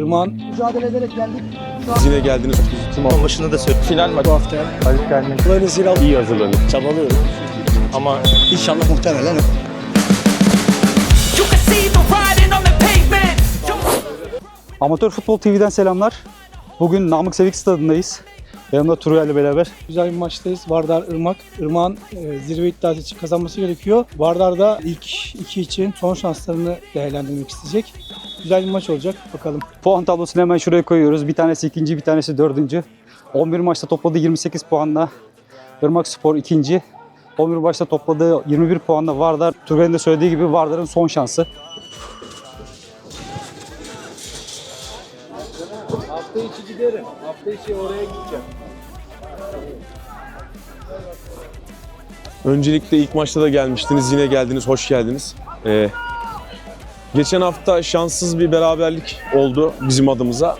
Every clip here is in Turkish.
Irmak'ın mücadele ederek geldik. Yine geldiniz. Tüm Ama başında da söyledim. Final maçı. bu hafta Galip gelmek. dolayısıyla iyi hazırlanın. Çabalıyorum. Ama İnşallah muhtemelen pavement. Amatör Futbol TV'den selamlar. Bugün Namık Sevik Stadı'ndayız. Yanımda Turgay ile beraber. güzel bir maçtayız. Vardar Irmak. Irmak'ın e, zirve iddiası için kazanması gerekiyor. Vardar da ilk iki için son şanslarını değerlendirmek isteyecek. Güzel bir maç olacak. Bakalım. Puan tablosunu hemen şuraya koyuyoruz. Bir tanesi ikinci, bir tanesi dördüncü. 11 maçta topladığı 28 puanla Irmak Spor ikinci. 11 maçta topladığı 21 puanla Vardar. Turgay'ın da söylediği gibi Vardar'ın son şansı. Hafta içi giderim. Hafta içi oraya gideceğim. Öncelikle ilk maçta da gelmiştiniz. Yine geldiniz. Hoş geldiniz. Ee, geçen hafta şanssız bir beraberlik oldu bizim adımıza.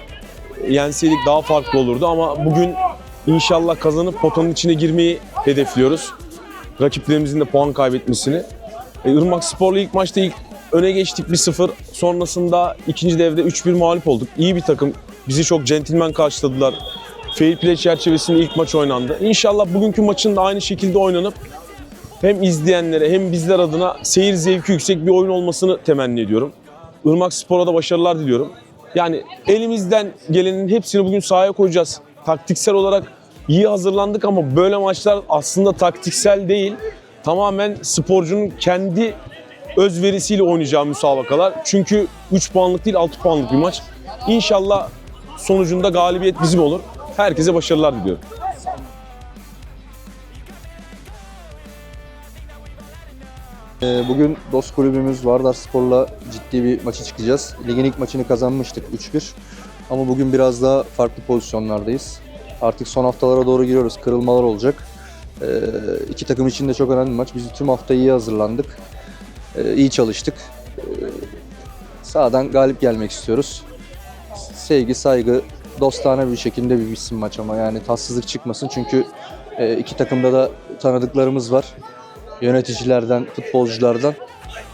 Yenseydik daha farklı olurdu ama bugün inşallah kazanıp potanın içine girmeyi hedefliyoruz. Rakiplerimizin de puan kaybetmesini. Ee, Irmak Spor'la ilk maçta ilk öne geçtik 1-0. Sonrasında ikinci devre 3-1 mağlup olduk. İyi bir takım. Bizi çok centilmen karşıladılar. Fair play çerçevesinde ilk maç oynandı. İnşallah bugünkü maçın da aynı şekilde oynanıp hem izleyenlere hem bizler adına seyir zevki yüksek bir oyun olmasını temenni ediyorum. Irmak Spor'a da başarılar diliyorum. Yani elimizden gelenin hepsini bugün sahaya koyacağız. Taktiksel olarak iyi hazırlandık ama böyle maçlar aslında taktiksel değil. Tamamen sporcunun kendi özverisiyle oynayacağı müsabakalar. Çünkü 3 puanlık değil 6 puanlık bir maç. İnşallah sonucunda galibiyet bizim olur. Herkese başarılar diliyorum. Bugün dost kulübümüz Vardar Spor'la ciddi bir maçı çıkacağız. Ligin ilk maçını kazanmıştık 3-1. Ama bugün biraz daha farklı pozisyonlardayız. Artık son haftalara doğru giriyoruz. Kırılmalar olacak. Ee, İki takım için de çok önemli bir maç. Biz tüm hafta iyi hazırlandık. Ee, iyi çalıştık. Ee, Sağdan galip gelmek istiyoruz. Sevgi, saygı, dostane bir şekilde bir bitsin maç ama yani tatsızlık çıkmasın. Çünkü e, iki takımda da tanıdıklarımız var yöneticilerden, futbolculardan.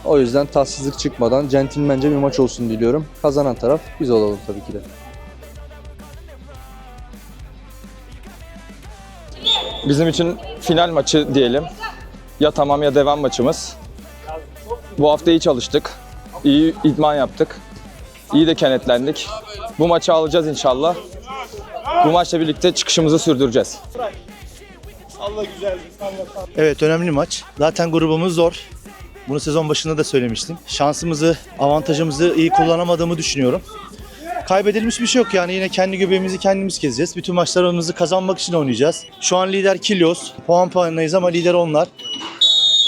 O yüzden tatsızlık çıkmadan centilmence bir maç olsun diliyorum. Kazanan taraf biz olalım tabii ki de. bizim için final maçı diyelim. Ya tamam ya devam maçımız. Bu hafta iyi çalıştık. İyi idman yaptık. İyi de kenetlendik. Bu maçı alacağız inşallah. Bu maçla birlikte çıkışımızı sürdüreceğiz. Evet önemli maç. Zaten grubumuz zor. Bunu sezon başında da söylemiştim. Şansımızı, avantajımızı iyi kullanamadığımı düşünüyorum. Kaybedilmiş bir şey yok yani yine kendi göbeğimizi kendimiz gezeceğiz. Bütün maçlarımızı kazanmak için oynayacağız. Şu an lider Kilyos. Puan puanındayız ama lider onlar.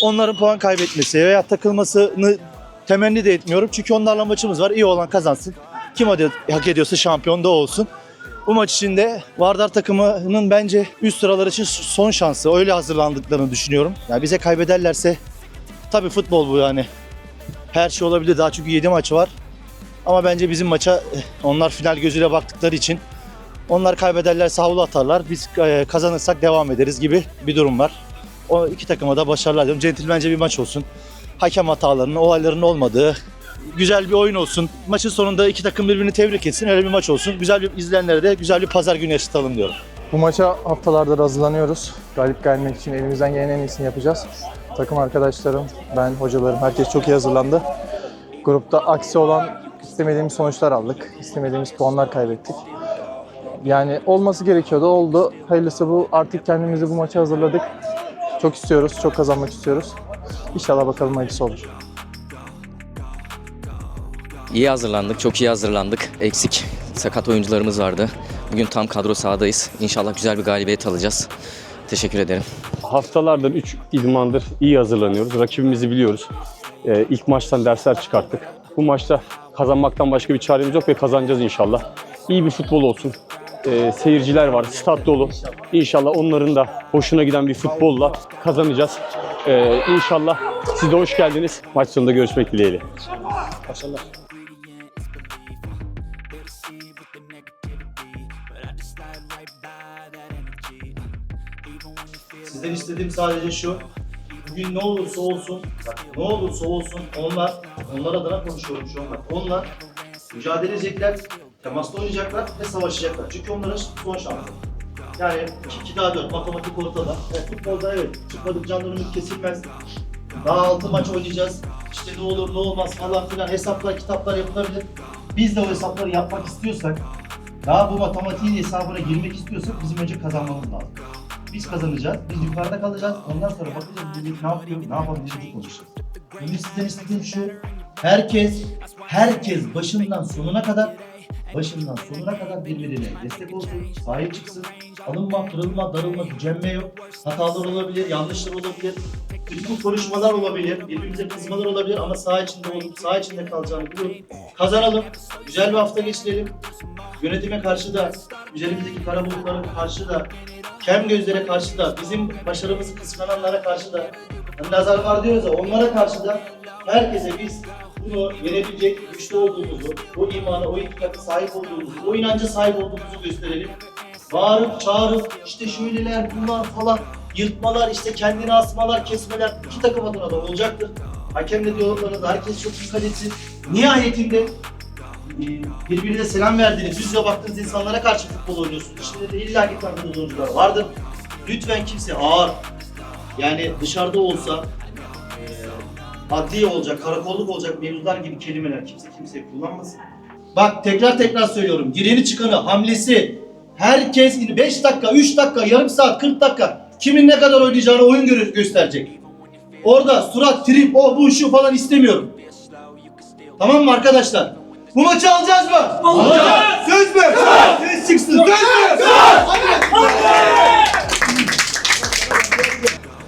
Onların puan kaybetmesi veya takılmasını temenni de etmiyorum. Çünkü onlarla maçımız var. İyi olan kazansın. Kim hak ediyorsa şampiyon da olsun. Bu maç içinde Vardar takımının bence üst sıralar için son şansı. Öyle hazırlandıklarını düşünüyorum. Yani bize kaybederlerse tabii futbol bu yani. Her şey olabilir daha çünkü 7 maç var. Ama bence bizim maça eh, onlar final gözüyle baktıkları için onlar kaybederlerse havlu atarlar. Biz eh, kazanırsak devam ederiz gibi bir durum var. O iki takıma da başarılar diliyorum. Centilmence bir maç olsun. Hakem hatalarının, olayların olmadığı, güzel bir oyun olsun. Maçın sonunda iki takım birbirini tebrik etsin. Öyle bir maç olsun. Güzel bir izleyenlere de güzel bir pazar günü yaşatalım diyorum. Bu maça haftalardır hazırlanıyoruz. Galip gelmek için elimizden gelen en iyisini yapacağız. Takım arkadaşlarım, ben, hocalarım, herkes çok iyi hazırlandı. Grupta aksi olan istemediğimiz sonuçlar aldık. İstemediğimiz puanlar kaybettik. Yani olması gerekiyordu, oldu. Hayırlısı bu. Artık kendimizi bu maça hazırladık. Çok istiyoruz, çok kazanmak istiyoruz. İnşallah bakalım hayırlısı olur. İyi hazırlandık, çok iyi hazırlandık. Eksik sakat oyuncularımız vardı. Bugün tam kadro sahadayız. İnşallah güzel bir galibiyet alacağız. Teşekkür ederim. Haftalardır 3 idmandır iyi hazırlanıyoruz. Rakibimizi biliyoruz. Ee, ilk maçtan dersler çıkarttık. Bu maçta kazanmaktan başka bir çaremiz yok ve kazanacağız inşallah. İyi bir futbol olsun. Ee, seyirciler var, stat dolu. İnşallah onların da hoşuna giden bir futbolla kazanacağız. Ee, inşallah siz de hoş geldiniz. Maç sonunda görüşmek dileğiyle. Sizden istediğim sadece şu. Bugün ne olursa olsun, bak ne olursa olsun onlar, onlar adına konuşuyorum şu an. Onlar mücadele edecekler. Temaslı oynayacaklar ve savaşacaklar. Çünkü onların son şansı. Yani 2 daha 4 matematik ortada. E, futbolda evet çıkmadık canlı ümit kesilmez. Daha 6 maç oynayacağız. İşte ne olur ne olmaz falan filan hesaplar kitaplar yapılabilir. Biz de o hesapları yapmak istiyorsak daha bu matematiğin hesabına girmek istiyorsak bizim önce kazanmamız lazım. Biz kazanacağız, biz yukarıda kalacağız. Ondan sonra bakacağız millet ne yapıyor, ne yapabiliriz konuşacağız. Benim sizden istediğim şu, herkes, herkes başından sonuna kadar başından sonuna kadar birbirine destek olsun, sahip çıksın. Alınma, kırılma, darılma, gücenme yok. Hatalar olabilir, yanlışlar olabilir. Kötü konuşmalar olabilir, birbirimize kızmalar olabilir ama saha içinde olup saha içinde kalacağını biliyorum. Kazanalım, güzel bir hafta geçirelim. Yönetime karşı da, üzerimizdeki kara bulutlara karşı da, kem gözlere karşı da, bizim başarımızı kıskananlara karşı da, hani nazar var diyoruz ya onlara karşı da herkese biz bunu yenebilecek güçlü olduğumuzu, o imana, o itikata sahip olduğumuzu, o inanca sahip olduğumuzu gösterelim. Bağırıp çağırıp işte şöyleler bunlar falan yırtmalar işte kendini asmalar kesmeler iki takım adına da olacaktır. Hakem de diyaloglarına herkes çok dikkat etsin. Nihayetinde birbirine selam verdiğiniz, yüz yüze baktığınız insanlara karşı futbol oynuyorsunuz. İçinde de illa ki tanıdığınız oyuncular vardır. Lütfen kimse ağır, yani dışarıda olsa adli olacak, karakolluk olacak mevzular gibi kelimeler kimse kimseye kullanmasın. Bak tekrar tekrar söylüyorum. Gireni çıkanı, hamlesi, herkes 5 dakika, 3 dakika, yarım saat, 40 dakika kimin ne kadar oynayacağını oyun gö- gösterecek. Orada surat, trip, o bu şu falan istemiyorum. Tamam mı arkadaşlar? Bu maçı alacağız mı? Alacağız. Söz mü? Söz. Söz çıksın. Söz mü?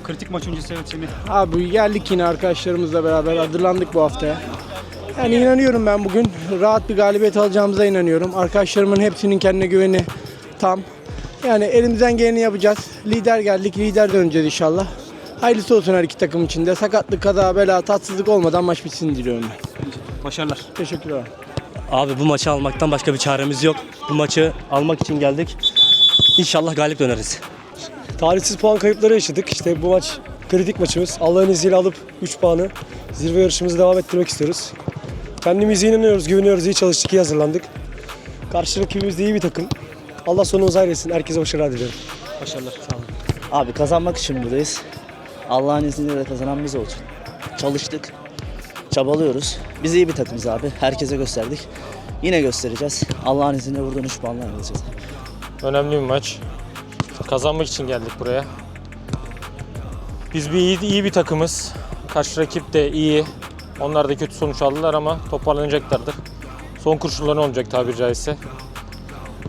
Kritik maç öncesi evet Semih. Abi geldik yine arkadaşlarımızla beraber hazırlandık bu haftaya. Yani inanıyorum ben bugün rahat bir galibiyet alacağımıza inanıyorum. Arkadaşlarımın hepsinin kendine güveni tam. Yani elimizden geleni yapacağız. Lider geldik, lider döneceğiz inşallah. Hayırlısı olsun her iki takım için de. Sakatlık, kaza, bela, tatsızlık olmadan maç bitsin diliyorum ben. Başarılar. Teşekkürler. Abi bu maçı almaktan başka bir çaremiz yok. Bu maçı almak için geldik. İnşallah galip döneriz. Talihsiz puan kayıpları yaşadık. İşte bu maç kritik maçımız. Allah'ın izniyle alıp 3 puanı zirve yarışımızı devam ettirmek istiyoruz. Kendimize inanıyoruz, güveniyoruz, iyi çalıştık, iyi hazırlandık. Karşı rakibimiz de iyi bir takım. Allah sonumuzu hayretsin. Herkese başarılar diliyorum. Başarılar. Sağ olun. Abi kazanmak için buradayız. Allah'ın izniyle de kazanan biz olsun. Çalıştık. Çabalıyoruz. Biz iyi bir takımız abi. Herkese gösterdik. Yine göstereceğiz. Allah'ın izniyle buradan 3 puanla ayrılacağız. Önemli bir maç. Kazanmak için geldik buraya. Biz bir iyi, iyi bir takımız. Karşı rakip de iyi. Onlar da kötü sonuç aldılar ama toparlanacaklardır. Son kurşunları olacak tabiri caizse.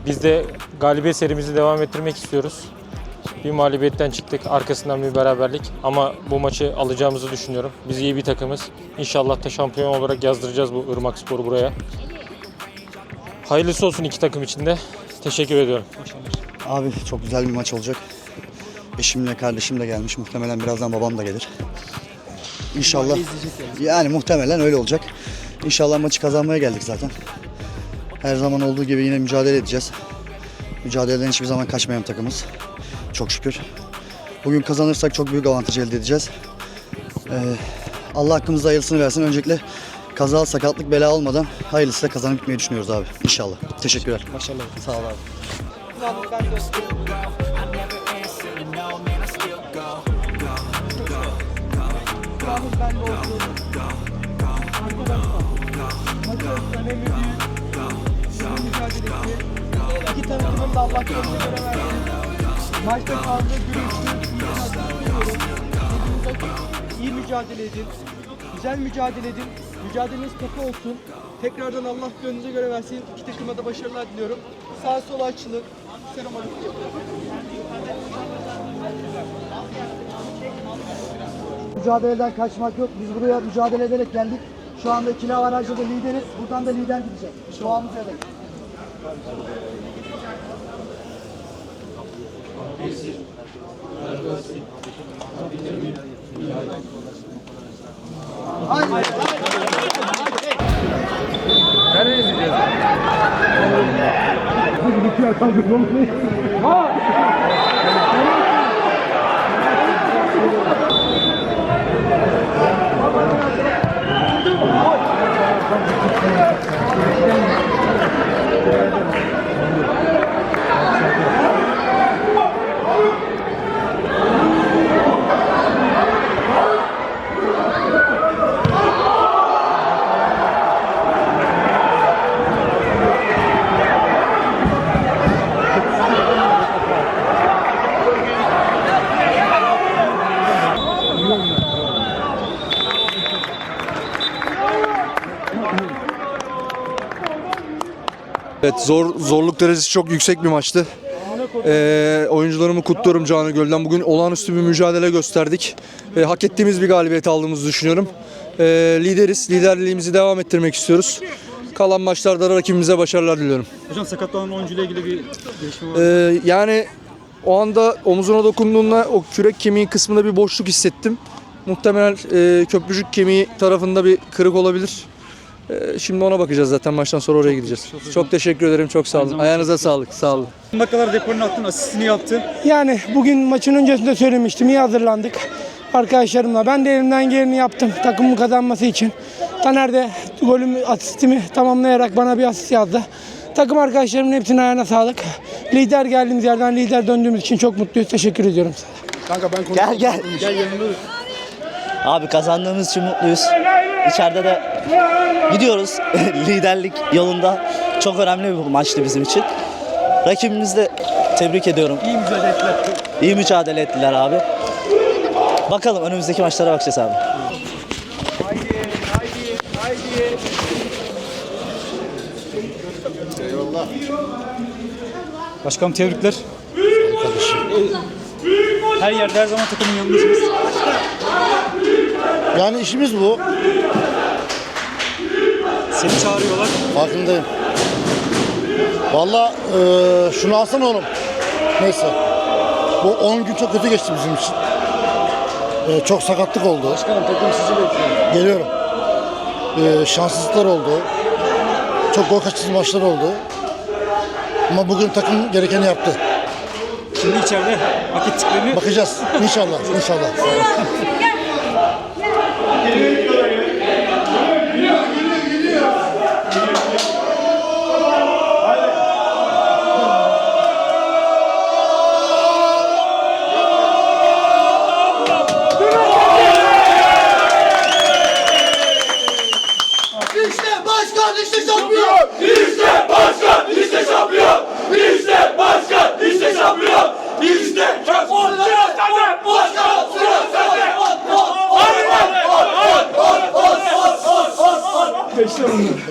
Biz de galibiyet serimizi devam ettirmek istiyoruz. Bir mağlubiyetten çıktık, arkasından bir beraberlik. Ama bu maçı alacağımızı düşünüyorum. Biz iyi bir takımız. İnşallah da şampiyon olarak yazdıracağız bu Irmak Spor'u buraya. Hayırlısı olsun iki takım için de. Teşekkür ediyorum. Abi çok güzel bir maç olacak. Eşimle kardeşim de gelmiş. Muhtemelen birazdan babam da gelir. İnşallah. Yani muhtemelen öyle olacak. İnşallah maçı kazanmaya geldik zaten. Her zaman olduğu gibi yine mücadele edeceğiz. Mücadeleden hiçbir zaman kaçmayan takımız. Çok şükür. Bugün kazanırsak çok büyük avantaj elde edeceğiz. Ee, Allah hakkımızda hayırlısını versin. Öncelikle kaza, sakatlık, bela olmadan hayırlısıyla kazanıp gitmeyi düşünüyoruz abi. İnşallah. Teşekkürler. Başarılar. Sağ ol abi. İki takımın da Allah kendine göre versin. Maçta kaldığı gürültü, iyi mücadele edin. Güzel mücadele edin. Mücadeleniz kapı olsun. Tekrardan Allah gönlünüze göre versin. İki takıma da başarılar diliyorum. Sağ sola açılın. Serum. Mücadeleden kaçmak yok. Biz buraya mücadele ederek geldik. Şu anda kila aracı da lideriz. Buradan da lider gidecek. Doğamız edek. Haydi. Haydi. Come on. Evet zor zorluk derecesi çok yüksek bir maçtı. Ee, oyuncularımı kutluyorum Canı Göl'den. Bugün olağanüstü bir mücadele gösterdik. Ee, hak ettiğimiz bir galibiyet aldığımızı düşünüyorum. Ee, lideriz. Liderliğimizi devam ettirmek istiyoruz. Kalan maçlarda da rakibimize başarılar diliyorum. Hocam sakatlanan oyuncuyla ilgili bir gelişme var. Ee, yani o anda omuzuna dokunduğunda o kürek kemiği kısmında bir boşluk hissettim. Muhtemelen e, köprücük kemiği tarafında bir kırık olabilir. Ee, şimdi ona bakacağız zaten maçtan sonra oraya gideceğiz. Çok teşekkür ederim. Çok sağ olun. Ayağınıza sağlık. Sağ olun. dakikalar deponun attın, asistini yaptın. Yani bugün maçın öncesinde söylemiştim. iyi hazırlandık arkadaşlarımla. Ben de elimden geleni yaptım takımın kazanması için. Taner de golümü, asistimi tamamlayarak bana bir asist yazdı. Takım arkadaşlarımın hepsinin ayağına sağlık. Lider geldiğimiz yerden lider döndüğümüz için çok mutluyuz. Teşekkür ediyorum size. Gel gel. Abi kazandığımız için mutluyuz. İçeride de gidiyoruz. Liderlik yolunda çok önemli bir maçtı bizim için. Rakibimizi de tebrik ediyorum. İyi mücadele ettiler. İyi mücadele ettiler abi. Bakalım önümüzdeki maçlara bakacağız abi. Başkanım tebrikler. Her yerde her zaman takımın yanındasınız. Yani işimiz bu. Seni çağırıyorlar. Farkındayım. Valla eee, şunu alsana oğlum. Neyse. Bu 10 gün çok kötü geçti bizim için. Eee, çok sakatlık oldu. Başkanım takım sizi bekliyor. Geliyorum. Eee, şanssızlıklar oldu. Çok gol kaçırdığı maçlar oldu. Ama bugün takım gerekeni yaptı. Şimdi içeride hak ettiklerini Bakacağız. İnşallah. İnşallah.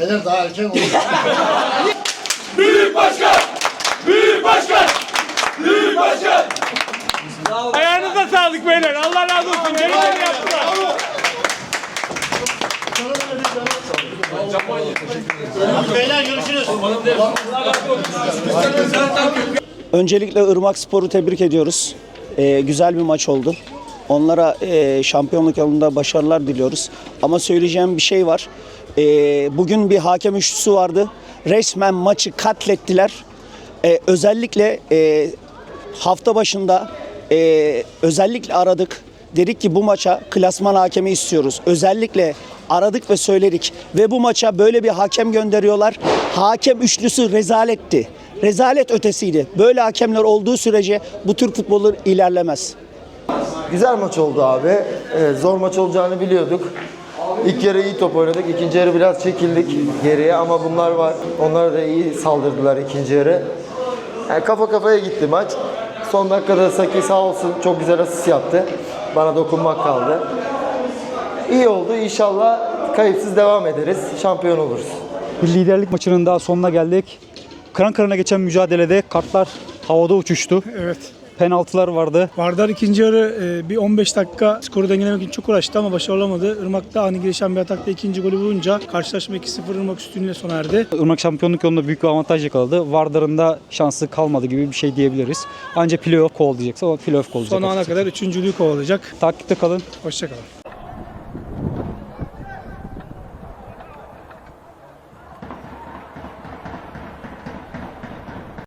Beyler daha erken oldu. Ayağınıza sağlık beyler. Allah razı olsun. Gerekeni yaptılar. Beyler görüşürüz. Öncelikle Irmak Spor'u tebrik ediyoruz. Ee, güzel bir maç oldu. Onlara e, şampiyonluk yolunda başarılar diliyoruz. Ama söyleyeceğim bir şey var. Ee, bugün bir hakem üçlüsü vardı. Resmen maçı katlettiler. Ee, özellikle e, hafta başında e, özellikle aradık. Dedik ki bu maça klasman hakemi istiyoruz. Özellikle aradık ve söyledik. Ve bu maça böyle bir hakem gönderiyorlar. Hakem üçlüsü rezaletti. Rezalet ötesiydi. Böyle hakemler olduğu sürece bu Türk futbolu ilerlemez. Güzel maç oldu abi. Ee, zor maç olacağını biliyorduk. İlk yarı iyi top oynadık. İkinci yarı biraz çekildik geriye ama bunlar var. Onlar da iyi saldırdılar ikinci yarı. Yani kafa kafaya gitti maç. Son dakikada Saki sağ olsun çok güzel asist yaptı. Bana dokunmak kaldı. İyi oldu. İnşallah kayıpsız devam ederiz. Şampiyon oluruz. bir liderlik maçının daha sonuna geldik. Kıran kırana geçen mücadelede kartlar havada uçuştu. Evet. Penaltılar vardı. Vardar ikinci yarı e, bir 15 dakika skoru dengelemek için çok uğraştı ama başarılı olamadı. Irmak'ta ani gelişen bir atakta ikinci golü bulunca karşılaşma 2-0 Irmak üstünlüğüne sona erdi. Irmak şampiyonluk yolunda büyük bir avantaj yakaladı. Vardar'ın da şansı kalmadı gibi bir şey diyebiliriz. Ancak playoff kovalayacaksa ama playoff kovalayacak. Son ana kadar üçüncülüğü kovalayacak. Takipte kalın. Hoşçakalın.